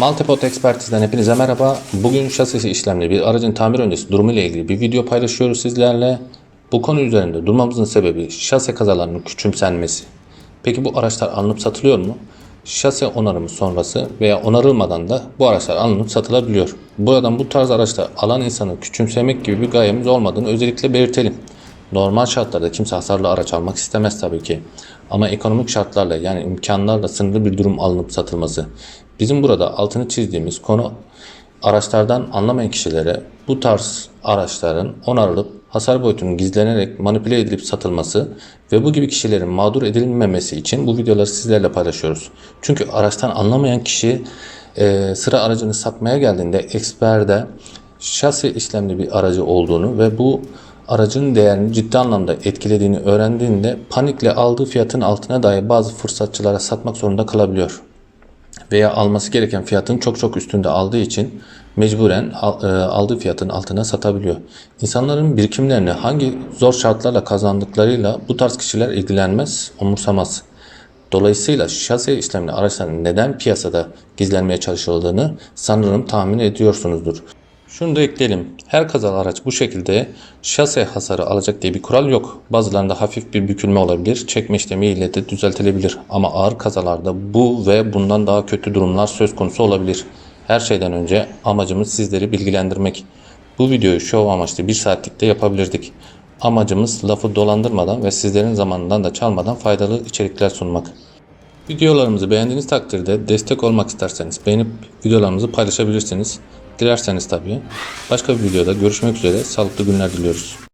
Multipod Ekspertiz'den hepinize merhaba. Bugün şasisi işlemli bir aracın tamir öncesi durumu ile ilgili bir video paylaşıyoruz sizlerle. Bu konu üzerinde durmamızın sebebi şase kazalarının küçümsenmesi. Peki bu araçlar alınıp satılıyor mu? Şase onarımı sonrası veya onarılmadan da bu araçlar alınıp satılabiliyor. Buradan bu tarz araçlar alan insanı küçümsemek gibi bir gayemiz olmadığını özellikle belirtelim. Normal şartlarda kimse hasarlı araç almak istemez tabii ki. Ama ekonomik şartlarla yani imkanlarla sınırlı bir durum alınıp satılması. Bizim burada altını çizdiğimiz konu araçlardan anlamayan kişilere bu tarz araçların onarılıp hasar boyutunun gizlenerek manipüle edilip satılması ve bu gibi kişilerin mağdur edilmemesi için bu videoları sizlerle paylaşıyoruz. Çünkü araçtan anlamayan kişi e, sıra aracını satmaya geldiğinde eksperde şasi işlemli bir aracı olduğunu ve bu aracın değerini ciddi anlamda etkilediğini öğrendiğinde panikle aldığı fiyatın altına dair bazı fırsatçılara satmak zorunda kalabiliyor. Veya alması gereken fiyatın çok çok üstünde aldığı için mecburen e, aldığı fiyatın altına satabiliyor. İnsanların birikimlerini hangi zor şartlarla kazandıklarıyla bu tarz kişiler ilgilenmez, umursamaz. Dolayısıyla şase işlemli araçların neden piyasada gizlenmeye çalışıldığını sanırım tahmin ediyorsunuzdur. Şunu da ekleyelim. Her kazalı araç bu şekilde şase hasarı alacak diye bir kural yok. Bazılarında hafif bir bükülme olabilir. Çekme işlemiyle de düzeltilebilir. Ama ağır kazalarda bu ve bundan daha kötü durumlar söz konusu olabilir. Her şeyden önce amacımız sizleri bilgilendirmek. Bu videoyu şov amaçlı bir saatlikte yapabilirdik. Amacımız lafı dolandırmadan ve sizlerin zamanından da çalmadan faydalı içerikler sunmak. Videolarımızı beğendiğiniz takdirde destek olmak isterseniz beğenip videolarımızı paylaşabilirsiniz. Dilerseniz tabii. Başka bir videoda görüşmek üzere. Sağlıklı günler diliyoruz.